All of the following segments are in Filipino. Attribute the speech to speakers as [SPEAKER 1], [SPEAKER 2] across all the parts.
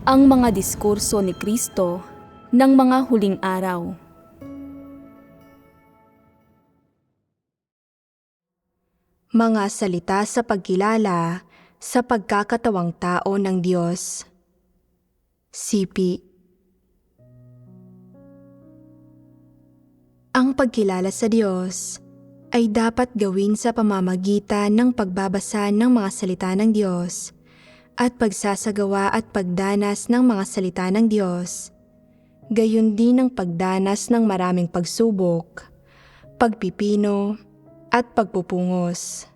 [SPEAKER 1] ang mga diskurso ni Kristo ng mga huling araw.
[SPEAKER 2] Mga salita sa pagkilala sa pagkakatawang tao ng Diyos. Sipi Ang pagkilala sa Diyos ay dapat gawin sa pamamagitan ng pagbabasa ng mga salita ng Diyos at pagsasagawa at pagdanas ng mga salita ng Diyos. Gayon din ang pagdanas ng maraming pagsubok, pagpipino, at pagpupungos.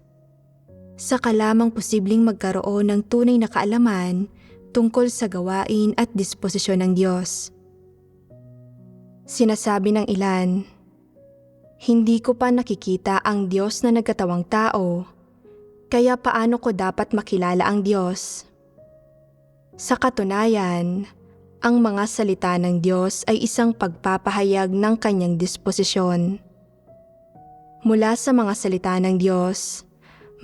[SPEAKER 2] Saka lamang posibleng magkaroon ng tunay na kaalaman tungkol sa gawain at disposisyon ng Diyos. Sinasabi ng ilan, Hindi ko pa nakikita ang Diyos na nagkatawang tao, kaya paano ko dapat makilala ang Diyos? Sa katunayan, ang mga salita ng Diyos ay isang pagpapahayag ng kanyang disposisyon. Mula sa mga salita ng Diyos,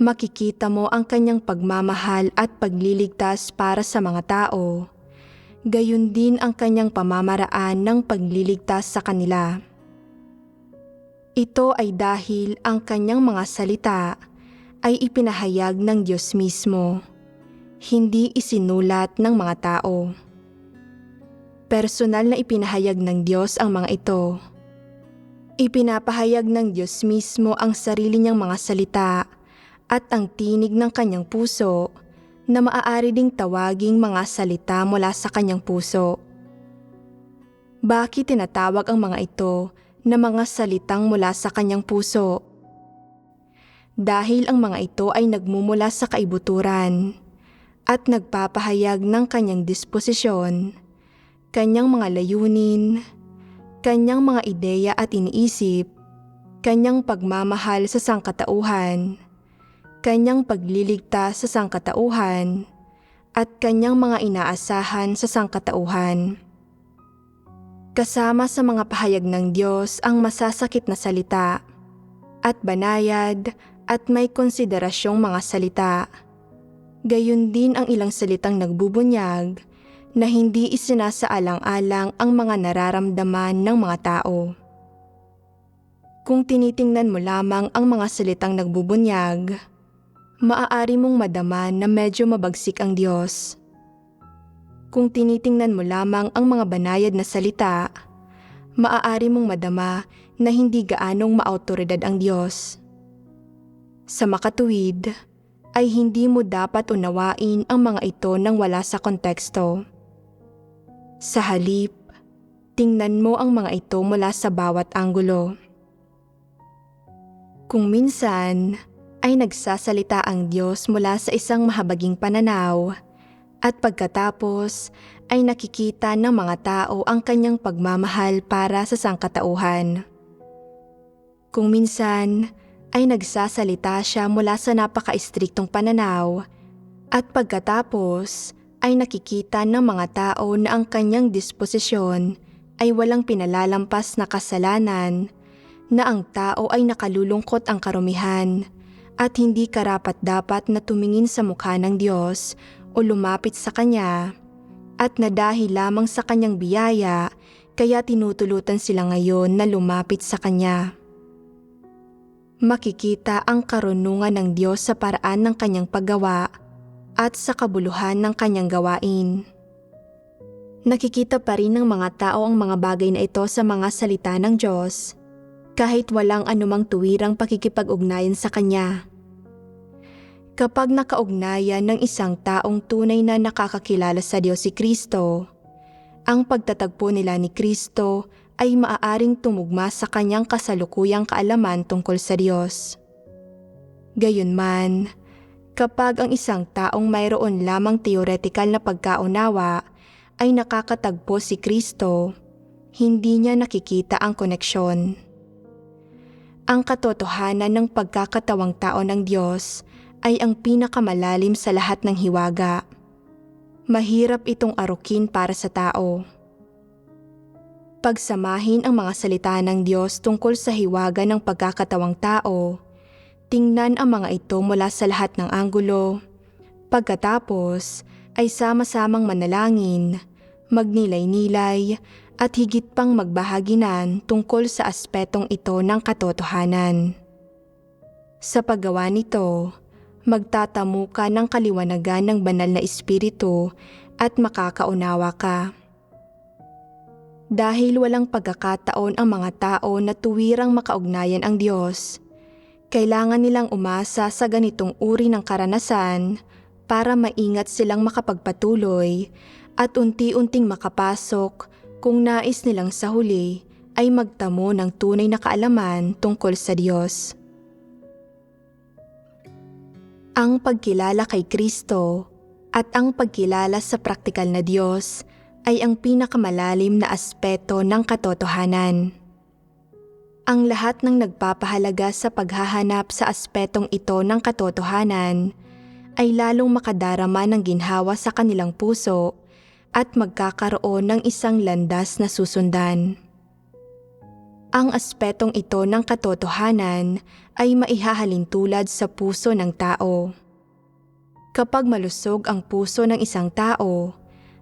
[SPEAKER 2] makikita mo ang kanyang pagmamahal at pagliligtas para sa mga tao. Gayon din ang kanyang pamamaraan ng pagliligtas sa kanila. Ito ay dahil ang kanyang mga salita ay ipinahayag ng Diyos mismo, hindi isinulat ng mga tao. Personal na ipinahayag ng Diyos ang mga ito Ipinapahayag ng Diyos mismo ang sarili niyang mga salita at ang tinig ng kanyang puso na maaari ding tawaging mga salita mula sa kanyang puso. Bakit tinatawag ang mga ito na mga salitang mula sa kanyang puso? Dahil ang mga ito ay nagmumula sa kaibuturan at nagpapahayag ng kanyang disposisyon, kanyang mga layunin, kanyang mga ideya at iniisip, kanyang pagmamahal sa sangkatauhan, kanyang pagliligtas sa sangkatauhan, at kanyang mga inaasahan sa sangkatauhan. Kasama sa mga pahayag ng Diyos ang masasakit na salita, at banayad at may konsiderasyong mga salita. Gayun din ang ilang salitang nagbubunyag na hindi isinasaalang-alang ang mga nararamdaman ng mga tao. Kung tinitingnan mo lamang ang mga salitang nagbubunyag, maaari mong madama na medyo mabagsik ang Diyos. Kung tinitingnan mo lamang ang mga banayad na salita, maaari mong madama na hindi gaanong maautoridad ang Diyos. Sa makatuwid, ay hindi mo dapat unawain ang mga ito nang wala sa konteksto. Sa halip, tingnan mo ang mga ito mula sa bawat anggulo. Kung minsan ay nagsasalita ang Diyos mula sa isang mahabaging pananaw at pagkatapos ay nakikita ng mga tao ang kanyang pagmamahal para sa sangkatauhan. Kung minsan ay nagsasalita siya mula sa napaka-istriktong pananaw at pagkatapos ay nakikita ng mga tao na ang kanyang disposisyon ay walang pinalalampas na kasalanan, na ang tao ay nakalulungkot ang karumihan at hindi karapat dapat na tumingin sa mukha ng Diyos o lumapit sa Kanya at na dahil lamang sa Kanyang biyaya kaya tinutulutan sila ngayon na lumapit sa Kanya. Makikita ang karunungan ng Diyos sa paraan ng Kanyang paggawa at sa kabuluhan ng kanyang gawain. Nakikita pa rin ng mga tao ang mga bagay na ito sa mga salita ng Diyos, kahit walang anumang tuwirang pakikipag-ugnayan sa Kanya. Kapag nakaugnayan ng isang taong tunay na nakakakilala sa Diyos si Kristo, ang pagtatagpo nila ni Kristo ay maaaring tumugma sa kanyang kasalukuyang kaalaman tungkol sa Diyos. Gayunman, Kapag ang isang taong mayroon lamang teoretikal na pagkaunawa ay nakakatagpo si Kristo, hindi niya nakikita ang koneksyon. Ang katotohanan ng pagkakatawang tao ng Diyos ay ang pinakamalalim sa lahat ng hiwaga. Mahirap itong arukin para sa tao. Pagsamahin ang mga salita ng Diyos tungkol sa hiwaga ng pagkakatawang tao Tingnan ang mga ito mula sa lahat ng anggulo. Pagkatapos, ay sama-samang manalangin, magnilay-nilay, at higit pang magbahaginan tungkol sa aspetong ito ng katotohanan. Sa paggawa nito, magtatamu ka ng kaliwanagan ng banal na espiritu at makakaunawa ka. Dahil walang pagkakataon ang mga tao na tuwirang makaugnayan ang Diyos, kailangan nilang umasa sa ganitong uri ng karanasan para maingat silang makapagpatuloy at unti-unting makapasok kung nais nilang sa huli ay magtamo ng tunay na kaalaman tungkol sa Diyos. Ang pagkilala kay Kristo at ang pagkilala sa praktikal na Diyos ay ang pinakamalalim na aspeto ng katotohanan. Ang lahat ng nagpapahalaga sa paghahanap sa aspetong ito ng katotohanan ay lalong makadarama ng ginhawa sa kanilang puso at magkakaroon ng isang landas na susundan. Ang aspetong ito ng katotohanan ay maihahalin tulad sa puso ng tao. Kapag malusog ang puso ng isang tao,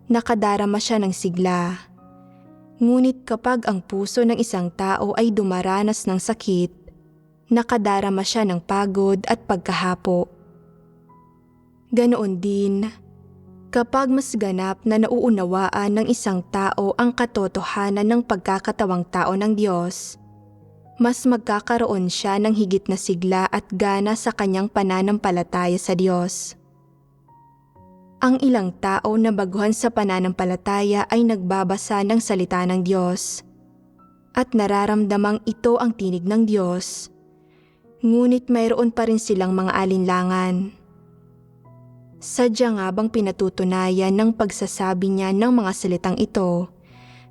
[SPEAKER 2] nakadarama siya ng sigla. Ngunit kapag ang puso ng isang tao ay dumaranas ng sakit, nakadarama siya ng pagod at pagkahapo. Ganoon din, kapag mas ganap na nauunawaan ng isang tao ang katotohanan ng pagkakatawang tao ng Diyos, mas magkakaroon siya ng higit na sigla at gana sa kanyang pananampalataya sa Diyos. Ang ilang tao na baguhan sa pananampalataya ay nagbabasa ng salita ng Diyos at nararamdamang ito ang tinig ng Diyos, ngunit mayroon pa rin silang mga alinlangan. Sadya nga bang pinatutunayan ng pagsasabi niya ng mga salitang ito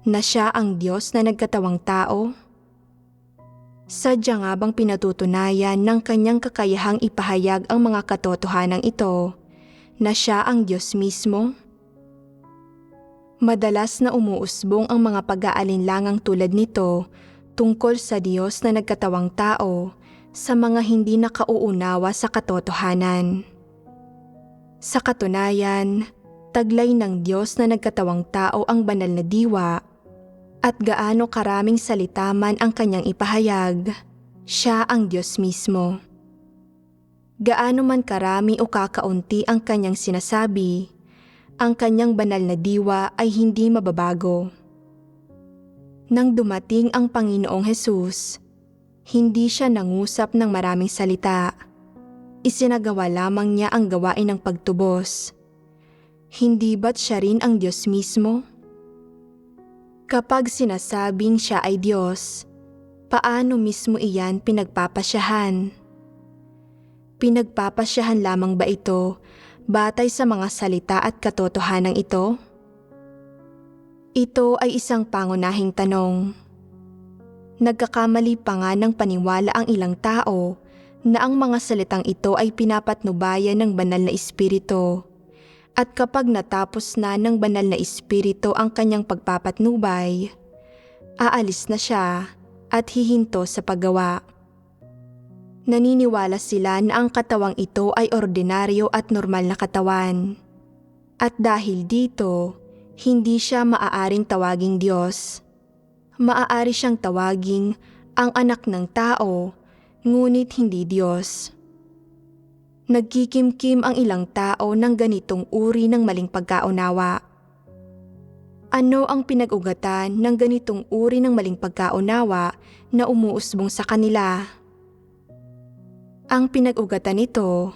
[SPEAKER 2] na siya ang Diyos na nagkatawang tao? Sadya nga bang pinatutunayan ng kanyang kakayahang ipahayag ang mga katotohanan ito na siya ang Diyos mismo? Madalas na umuusbong ang mga pag-aalinlangang tulad nito tungkol sa Diyos na nagkatawang tao sa mga hindi nakauunawa sa katotohanan. Sa katunayan, taglay ng Diyos na nagkatawang tao ang banal na diwa at gaano karaming salita man ang kanyang ipahayag, siya ang Diyos mismo. Gaano man karami o kakaunti ang kanyang sinasabi, ang kanyang banal na diwa ay hindi mababago. Nang dumating ang Panginoong Hesus, hindi siya nangusap ng maraming salita. Isinagawa lamang niya ang gawain ng pagtubos. Hindi ba't siya rin ang Diyos mismo? Kapag sinasabing siya ay Diyos, paano mismo iyan pinagpapasyahan? Pinagpapasyahan lamang ba ito batay sa mga salita at katotohanan ito? Ito ay isang pangunahing tanong. Nagkakamali pa nga ng paniwala ang ilang tao na ang mga salitang ito ay pinapatnubayan ng banal na espiritu. At kapag natapos na ng banal na espiritu ang kanyang pagpapatnubay, aalis na siya at hihinto sa paggawa. Naniniwala sila na ang katawang ito ay ordinaryo at normal na katawan. At dahil dito, hindi siya maaaring tawaging Diyos. Maaari siyang tawaging ang anak ng tao, ngunit hindi Diyos. Nagkikimkim ang ilang tao ng ganitong uri ng maling pagkaunawa. Ano ang pinag-ugatan ng ganitong uri ng maling pagkaunawa na umuusbong sa kanila? Ang pinag-ugatan nito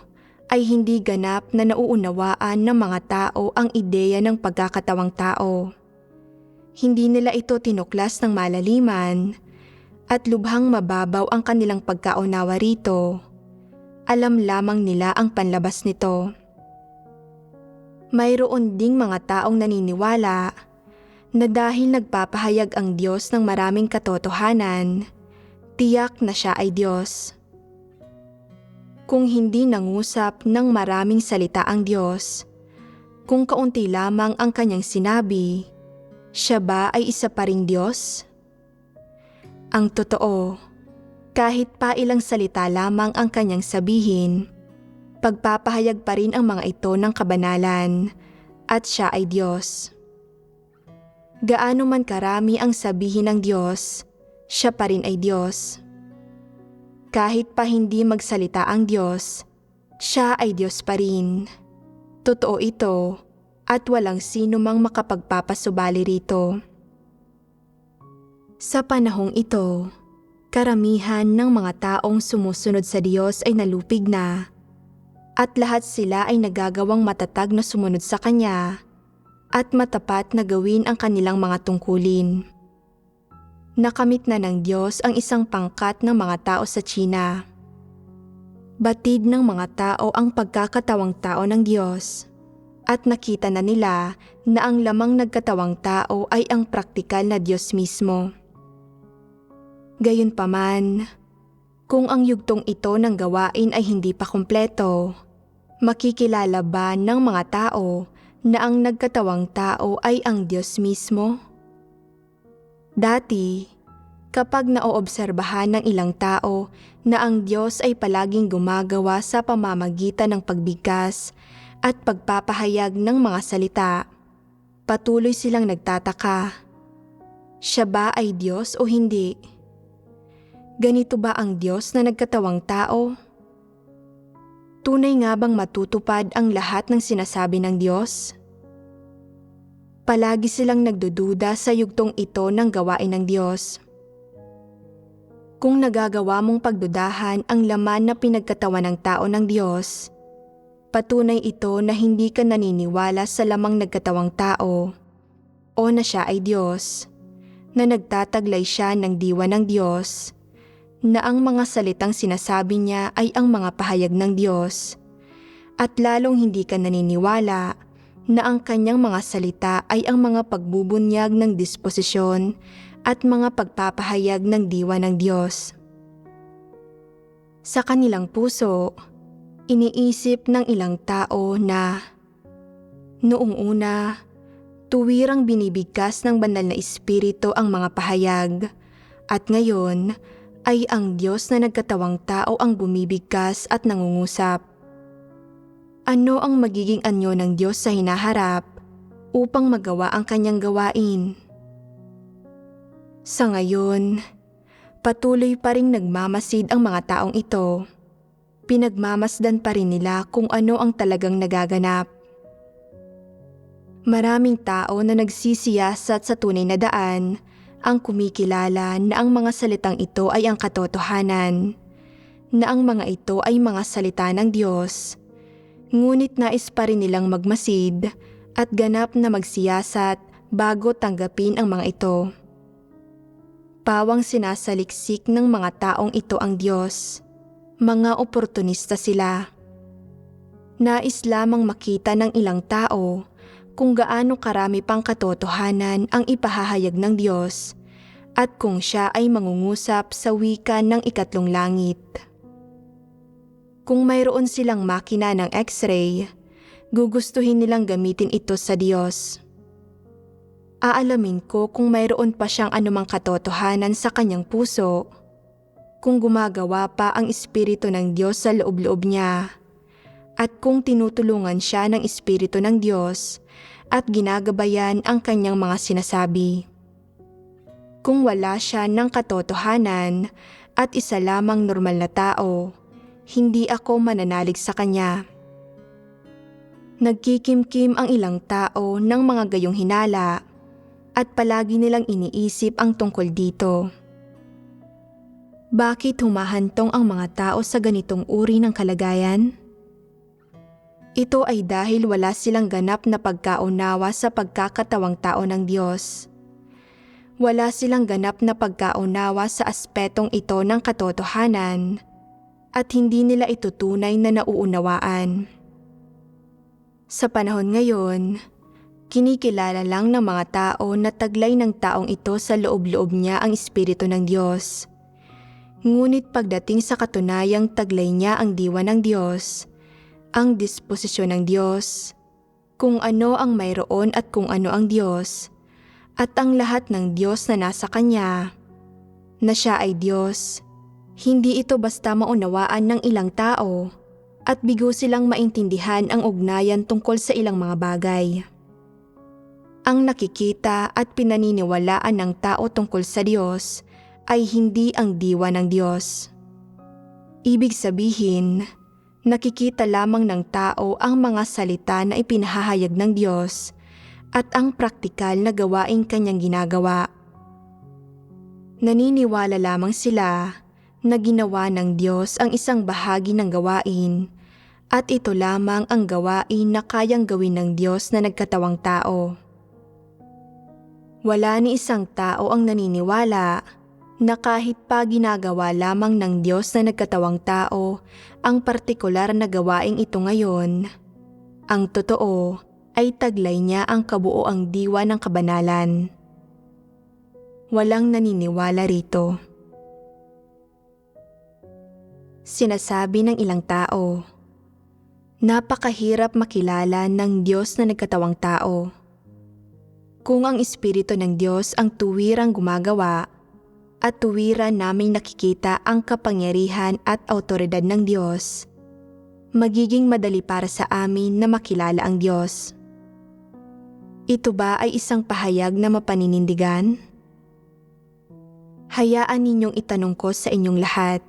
[SPEAKER 2] ay hindi ganap na nauunawaan ng mga tao ang ideya ng pagkakatawang tao. Hindi nila ito tinuklas ng malaliman at lubhang mababaw ang kanilang pagkaunawa rito. Alam lamang nila ang panlabas nito. Mayroon ding mga taong naniniwala na dahil nagpapahayag ang Diyos ng maraming katotohanan, tiyak na siya ay Diyos kung hindi nangusap ng maraming salita ang Diyos. Kung kaunti lamang ang kanyang sinabi, siya ba ay isa pa ring Diyos? Ang totoo, kahit pa ilang salita lamang ang kanyang sabihin, pagpapahayag pa rin ang mga ito ng kabanalan at siya ay Diyos. Gaano man karami ang sabihin ng Diyos, siya pa rin ay Diyos. Kahit pa hindi magsalita ang Diyos, siya ay Diyos pa rin. Totoo ito at walang sino mang makapagpapasubali rito. Sa panahong ito, karamihan ng mga taong sumusunod sa Diyos ay nalupig na at lahat sila ay nagagawang matatag na sumunod sa Kanya at matapat na gawin ang kanilang mga tungkulin. Nakamit na ng Diyos ang isang pangkat ng mga tao sa China. Batid ng mga tao ang pagkakatawang tao ng Diyos at nakita na nila na ang lamang nagkatawang tao ay ang praktikal na Diyos mismo. Gayunpaman, kung ang yugtong ito ng gawain ay hindi pa kumpleto, makikilala ba ng mga tao na ang nagkatawang tao ay ang Diyos mismo? Dati, kapag naoobserbahan ng ilang tao na ang Diyos ay palaging gumagawa sa pamamagitan ng pagbigkas at pagpapahayag ng mga salita, patuloy silang nagtataka. Siya ba ay Diyos o hindi? Ganito ba ang Diyos na nagkatawang tao? Tunay nga bang matutupad ang lahat ng sinasabi ng Diyos? Palagi silang nagdududa sa yugtong ito ng gawain ng Diyos. Kung nagagawa mong pagdudahan ang laman na pinagkatawan ng tao ng Diyos, patunay ito na hindi ka naniniwala sa lamang nagkatawang tao o na siya ay Diyos, na nagtataglay siya ng diwa ng Diyos, na ang mga salitang sinasabi niya ay ang mga pahayag ng Diyos, at lalong hindi ka naniniwala na ang kanyang mga salita ay ang mga pagbubunyag ng disposisyon at mga pagpapahayag ng diwa ng Diyos. Sa kanilang puso, iniisip ng ilang tao na noong una, tuwirang binibigkas ng banal na espiritu ang mga pahayag at ngayon ay ang Diyos na nagkatawang tao ang bumibigkas at nangungusap. Ano ang magiging anyo ng Diyos sa hinaharap upang magawa ang kanyang gawain? Sa ngayon, patuloy pa rin nagmamasid ang mga taong ito. Pinagmamasdan pa rin nila kung ano ang talagang nagaganap. Maraming tao na nagsisiyasat sa tunay na daan ang kumikilala na ang mga salitang ito ay ang katotohanan, na ang mga ito ay mga salita ng Diyos, ngunit nais pa rin nilang magmasid at ganap na magsiyasat bago tanggapin ang mga ito. Pawang sinasaliksik ng mga taong ito ang Diyos, mga oportunista sila. Nais lamang makita ng ilang tao kung gaano karami pang katotohanan ang ipahahayag ng Diyos at kung siya ay mangungusap sa wika ng ikatlong langit. Kung mayroon silang makina ng x-ray, gugustuhin nilang gamitin ito sa Diyos. Aalamin ko kung mayroon pa siyang anumang katotohanan sa kanyang puso, kung gumagawa pa ang Espiritu ng Diyos sa loob-loob niya, at kung tinutulungan siya ng Espiritu ng Diyos at ginagabayan ang kanyang mga sinasabi. Kung wala siya ng katotohanan at isa lamang normal na tao, hindi ako mananalig sa kanya. Nagkikimkim ang ilang tao ng mga gayong hinala at palagi nilang iniisip ang tungkol dito. Bakit humahantong ang mga tao sa ganitong uri ng kalagayan? Ito ay dahil wala silang ganap na pagkaunawa sa pagkakatawang tao ng Diyos. Wala silang ganap na pagkaunawa sa aspetong ito ng katotohanan at hindi nila ito tunay na nauunawaan. Sa panahon ngayon, kinikilala lang ng mga tao na taglay ng taong ito sa loob-loob niya ang Espiritu ng Diyos. Ngunit pagdating sa katunayang taglay niya ang diwa ng Diyos, ang disposisyon ng Diyos, kung ano ang mayroon at kung ano ang Diyos, at ang lahat ng Diyos na nasa Kanya, na siya ay Diyos. Hindi ito basta maunawaan ng ilang tao at bigo silang maintindihan ang ugnayan tungkol sa ilang mga bagay. Ang nakikita at pinaniniwalaan ng tao tungkol sa Diyos ay hindi ang diwa ng Diyos. Ibig sabihin, nakikita lamang ng tao ang mga salita na ipinahahayag ng Diyos at ang praktikal na gawaing kanyang ginagawa. Naniniwala lamang sila na ginawa ng Diyos ang isang bahagi ng gawain at ito lamang ang gawain na kayang gawin ng Diyos na nagkatawang tao. Wala ni isang tao ang naniniwala na kahit pa ginagawa lamang ng Diyos na nagkatawang tao ang partikular na gawaing ito ngayon, ang totoo ay taglay niya ang kabuoang diwa ng kabanalan. Walang naniniwala rito. Sinasabi ng ilang tao, Napakahirap makilala ng Diyos na nagkatawang tao. Kung ang Espiritu ng Diyos ang tuwirang gumagawa at tuwiran naming nakikita ang kapangyarihan at autoridad ng Diyos, magiging madali para sa amin na makilala ang Diyos. Ito ba ay isang pahayag na mapaninindigan? Hayaan ninyong itanong ko sa inyong lahat.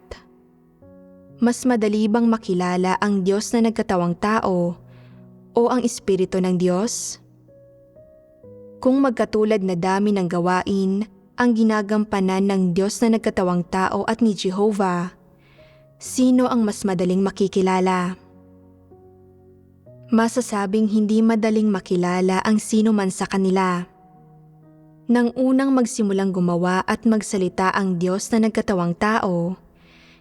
[SPEAKER 2] Mas madali bang makilala ang Diyos na nagkatawang tao o ang Espiritu ng Diyos? Kung magkatulad na dami ng gawain ang ginagampanan ng Diyos na nagkatawang tao at ni Jehovah, sino ang mas madaling makikilala? Masasabing hindi madaling makilala ang sino man sa kanila. Nang unang magsimulang gumawa at magsalita ang Diyos na nagkatawang tao,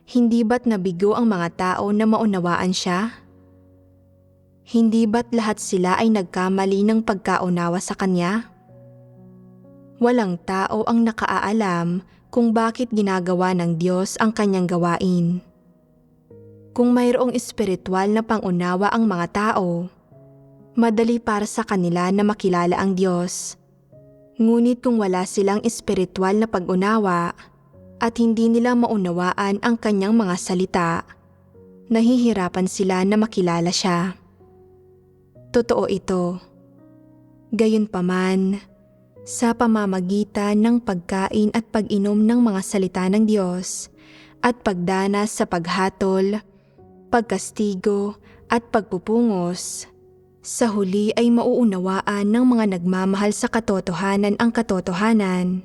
[SPEAKER 2] hindi ba't nabigo ang mga tao na maunawaan siya? Hindi ba't lahat sila ay nagkamali ng pagkaunawa sa Kanya? Walang tao ang nakaaalam kung bakit ginagawa ng Diyos ang kanyang gawain. Kung mayroong espiritual na pangunawa ang mga tao, madali para sa kanila na makilala ang Diyos. Ngunit kung wala silang espiritual na pag-unawa at hindi nila maunawaan ang kanyang mga salita, nahihirapan sila na makilala siya. Totoo ito. Gayunpaman, sa pamamagitan ng pagkain at pag-inom ng mga salita ng Diyos at pagdanas sa paghatol, pagkastigo at pagpupungos, sa huli ay mauunawaan ng mga nagmamahal sa katotohanan ang katotohanan.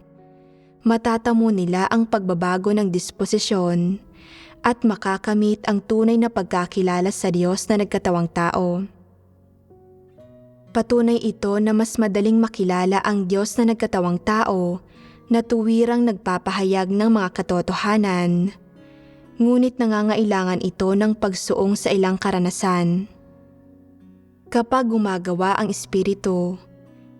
[SPEAKER 2] Matatamo nila ang pagbabago ng disposisyon at makakamit ang tunay na pagkakilala sa Diyos na nagkatawang tao. Patunay ito na mas madaling makilala ang Diyos na nagkatawang tao na tuwirang nagpapahayag ng mga katotohanan. Ngunit nangangailangan ito ng pagsuong sa ilang karanasan. Kapag gumagawa ang Espiritu,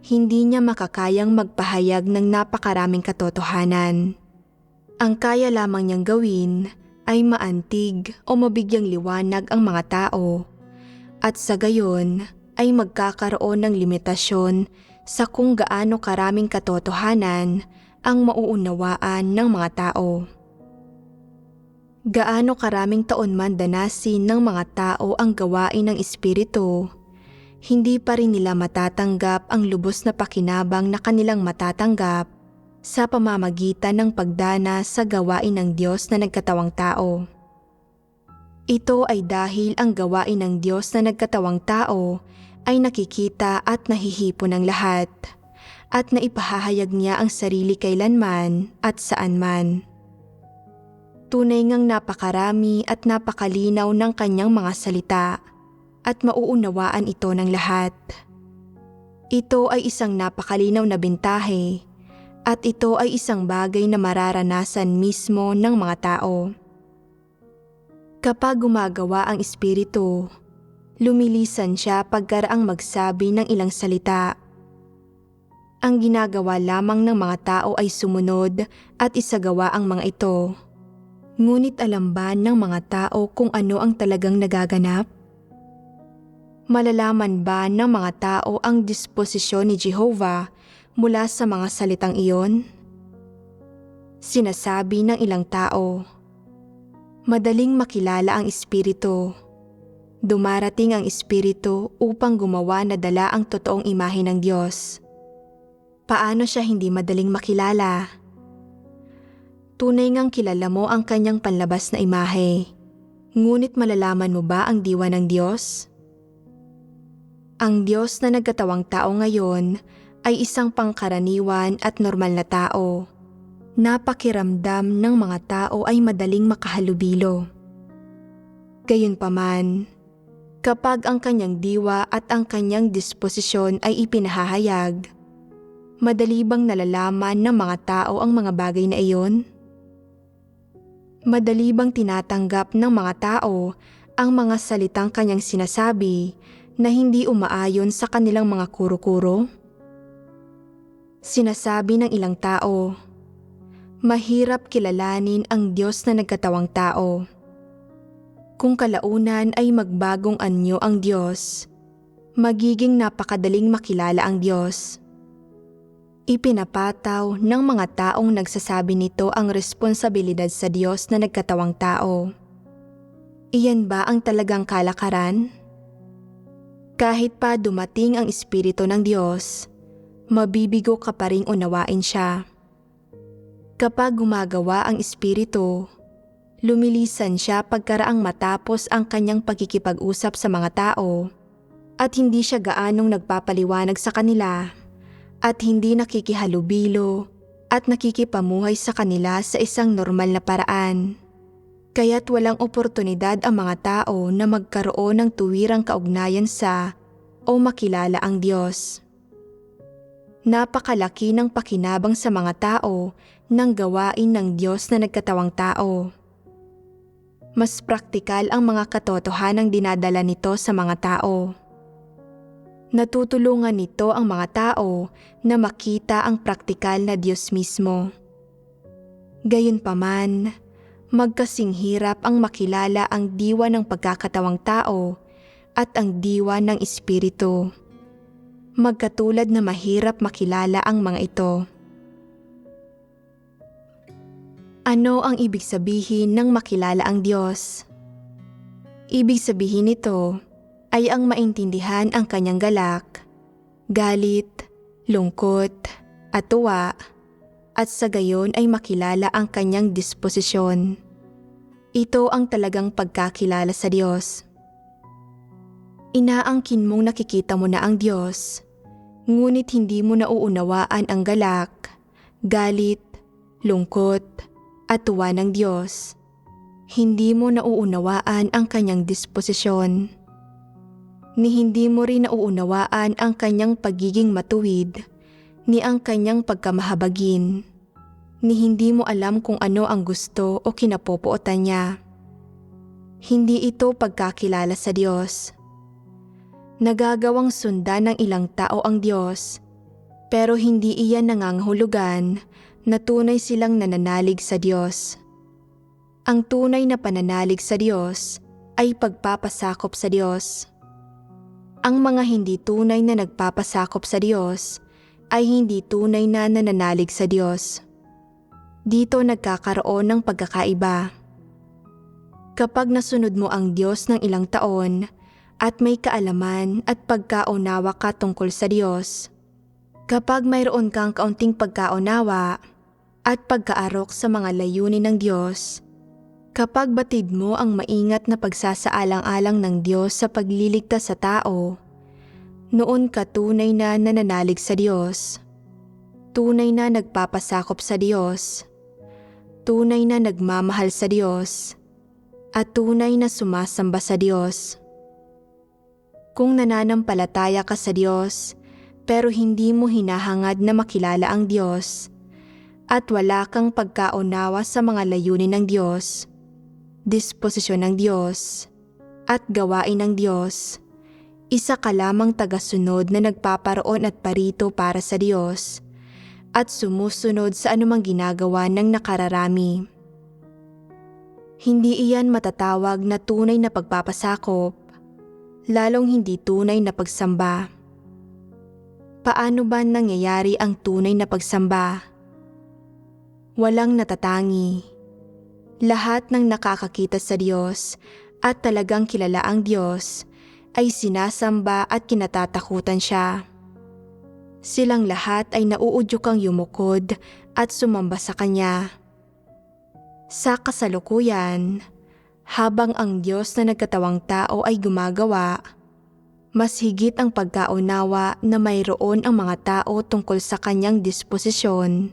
[SPEAKER 2] hindi niya makakayang magpahayag ng napakaraming katotohanan. Ang kaya lamang niyang gawin ay maantig o mabigyang liwanag ang mga tao at sa gayon ay magkakaroon ng limitasyon sa kung gaano karaming katotohanan ang mauunawaan ng mga tao. Gaano karaming taon man danasin ng mga tao ang gawain ng Espiritu, hindi pa rin nila matatanggap ang lubos na pakinabang na kanilang matatanggap sa pamamagitan ng pagdana sa gawain ng Diyos na nagkatawang tao. Ito ay dahil ang gawain ng Diyos na nagkatawang tao ay nakikita at nahihipo ng lahat at naipahahayag niya ang sarili kailanman at saan man. Tunay ngang napakarami at napakalinaw ng kanyang mga salita at mauunawaan ito ng lahat. Ito ay isang napakalinaw na bintahe at ito ay isang bagay na mararanasan mismo ng mga tao. Kapag gumagawa ang espiritu, lumilisan siya pagkaraang magsabi ng ilang salita. Ang ginagawa lamang ng mga tao ay sumunod at isagawa ang mga ito. Ngunit alam ba ng mga tao kung ano ang talagang nagaganap? Malalaman ba ng mga tao ang disposisyon ni Jehovah mula sa mga salitang iyon? Sinasabi ng ilang tao, Madaling makilala ang Espiritu. Dumarating ang Espiritu upang gumawa na dala ang totoong imahe ng Diyos. Paano siya hindi madaling makilala? Tunay ngang kilala mo ang kanyang panlabas na imahe. Ngunit malalaman mo ba ang diwa ng Diyos? Ang Diyos na nagkatawang tao ngayon ay isang pangkaraniwan at normal na tao. Napakiramdam ng mga tao ay madaling makahalubilo. Gayunpaman, kapag ang kanyang diwa at ang kanyang disposisyon ay ipinahahayag, madali bang nalalaman ng mga tao ang mga bagay na iyon? Madali bang tinatanggap ng mga tao ang mga salitang kanyang sinasabi na hindi umaayon sa kanilang mga kuro-kuro? Sinasabi ng ilang tao, mahirap kilalanin ang Diyos na nagkatawang tao. Kung kalaunan ay magbagong anyo ang Diyos, magiging napakadaling makilala ang Diyos. Ipinapataw ng mga taong nagsasabi nito ang responsibilidad sa Diyos na nagkatawang tao. Iyan ba ang talagang kalakaran? Kahit pa dumating ang Espiritu ng Diyos, mabibigo ka pa ring unawain siya. Kapag gumagawa ang Espiritu, lumilisan siya pagkaraang matapos ang kanyang pagkikipag-usap sa mga tao at hindi siya gaanong nagpapaliwanag sa kanila at hindi nakikihalubilo at nakikipamuhay sa kanila sa isang normal na paraan. Kaya't walang oportunidad ang mga tao na magkaroon ng tuwirang kaugnayan sa o makilala ang Diyos. Napakalaki ng pakinabang sa mga tao ng gawain ng Diyos na nagkatawang tao. Mas praktikal ang mga katotohanang dinadala nito sa mga tao. Natutulungan nito ang mga tao na makita ang praktikal na Diyos mismo. Gayunpaman, magkasing hirap ang makilala ang diwa ng pagkakatawang tao at ang diwa ng espiritu. Magkatulad na mahirap makilala ang mga ito. Ano ang ibig sabihin ng makilala ang Diyos? Ibig sabihin nito ay ang maintindihan ang kanyang galak, galit, lungkot, at tuwa, at sa gayon ay makilala ang kanyang disposisyon. Ito ang talagang pagkakilala sa Diyos. Inaangkin mong nakikita mo na ang Diyos, ngunit hindi mo nauunawaan ang galak, galit, lungkot, at tuwa ng Diyos. Hindi mo nauunawaan ang kanyang disposisyon ni hindi mo rin nauunawaan ang kanyang pagiging matuwid, ni ang kanyang pagkamahabagin, ni hindi mo alam kung ano ang gusto o kinapopootan niya. Hindi ito pagkakilala sa Diyos. Nagagawang sundan ng ilang tao ang Diyos, pero hindi iyan nangangahulugan na tunay silang nananalig sa Diyos. Ang tunay na pananalig sa Diyos ay pagpapasakop sa Diyos. Ang mga hindi tunay na nagpapasakop sa Diyos ay hindi tunay na nananalig sa Diyos. Dito nagkakaroon ng pagkakaiba. Kapag nasunod mo ang Diyos ng ilang taon at may kaalaman at pagkaunawa ka tungkol sa Diyos, kapag mayroon kang kaunting pagkaunawa at pagkaarok sa mga layunin ng Diyos, Kapag batid mo ang maingat na pagsasaalang-alang ng Diyos sa pagliligtas sa tao, noon ka tunay na nananalig sa Diyos. Tunay na nagpapasakop sa Diyos. Tunay na nagmamahal sa Diyos. At tunay na sumasamba sa Diyos. Kung nananampalataya ka sa Diyos, pero hindi mo hinahangad na makilala ang Diyos, at wala kang pagkaunawa sa mga layunin ng Diyos, disposisyon ng Diyos, at gawain ng Diyos, isa ka lamang tagasunod na nagpaparoon at parito para sa Diyos, at sumusunod sa anumang ginagawa ng nakararami. Hindi iyan matatawag na tunay na pagpapasakop, lalong hindi tunay na pagsamba. Paano ba nangyayari ang tunay na pagsamba? Walang natatangi lahat ng nakakakita sa Diyos at talagang kilala ang Diyos ay sinasamba at kinatatakutan siya. Silang lahat ay nauudyukang yumukod at sumamba sa kanya. Sa kasalukuyan, habang ang Diyos na nagkatawang tao ay gumagawa, mas higit ang pagkaunawa na mayroon ang mga tao tungkol sa kanyang disposisyon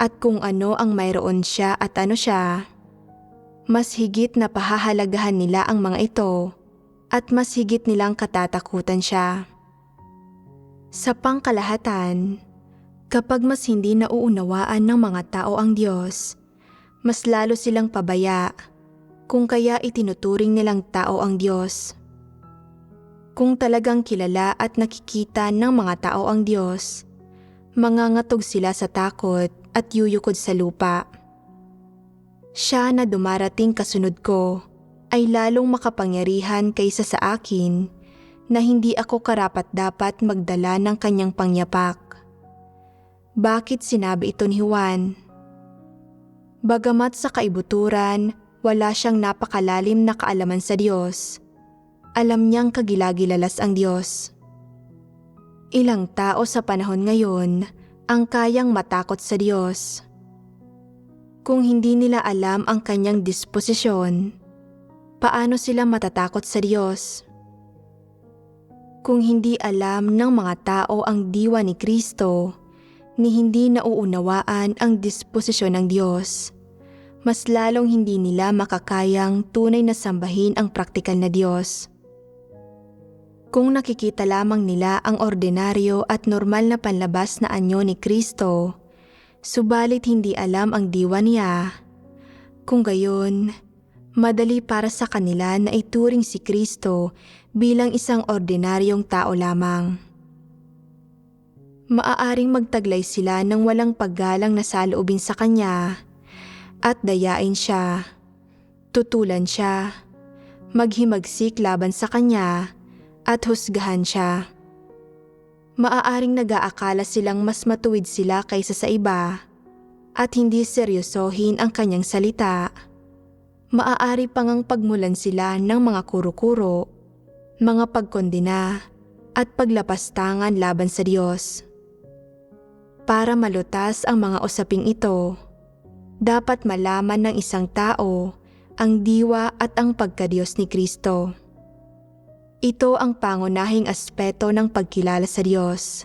[SPEAKER 2] at kung ano ang mayroon siya at ano siya. Mas higit na pahahalagahan nila ang mga ito at mas higit nilang katatakutan siya. Sa pangkalahatan, kapag mas hindi nauunawaan ng mga tao ang Diyos, mas lalo silang pabaya kung kaya itinuturing nilang tao ang Diyos. Kung talagang kilala at nakikita ng mga tao ang Diyos, mangangatog sila sa takot at yuyukod sa lupa. Siya na dumarating kasunod ko ay lalong makapangyarihan kaysa sa akin na hindi ako karapat dapat magdala ng kanyang pangyapak. Bakit sinabi ito ni Juan? Bagamat sa kaibuturan, wala siyang napakalalim na kaalaman sa Diyos. Alam niyang kagilagilalas ang Diyos. Ilang tao sa panahon ngayon ang kayang matakot sa Diyos. Kung hindi nila alam ang kanyang disposisyon, paano sila matatakot sa Diyos? Kung hindi alam ng mga tao ang diwa ni Kristo, ni hindi nauunawaan ang disposisyon ng Diyos, mas lalong hindi nila makakayang tunay na sambahin ang praktikal na Diyos. Kung nakikita lamang nila ang ordinaryo at normal na panlabas na anyo ni Kristo, subalit hindi alam ang diwa niya, kung gayon, madali para sa kanila na ituring si Kristo bilang isang ordinaryong tao lamang. Maaaring magtaglay sila ng walang paggalang na saloobin sa kanya at dayain siya, tutulan siya, maghimagsik laban sa kanya at husgahan siya. Maaaring nag-aakala silang mas matuwid sila kaysa sa iba at hindi seryosohin ang kanyang salita. Maaari pangang pagmulan sila ng mga kuro-kuro, mga pagkondina at paglapastangan laban sa Diyos. Para malutas ang mga usaping ito, dapat malaman ng isang tao ang diwa at ang pagkadiyos ni Kristo. Ito ang pangunahing aspeto ng pagkilala sa Diyos.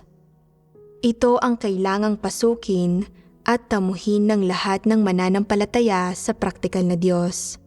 [SPEAKER 2] Ito ang kailangang pasukin at tamuhin ng lahat ng mananampalataya sa praktikal na Diyos.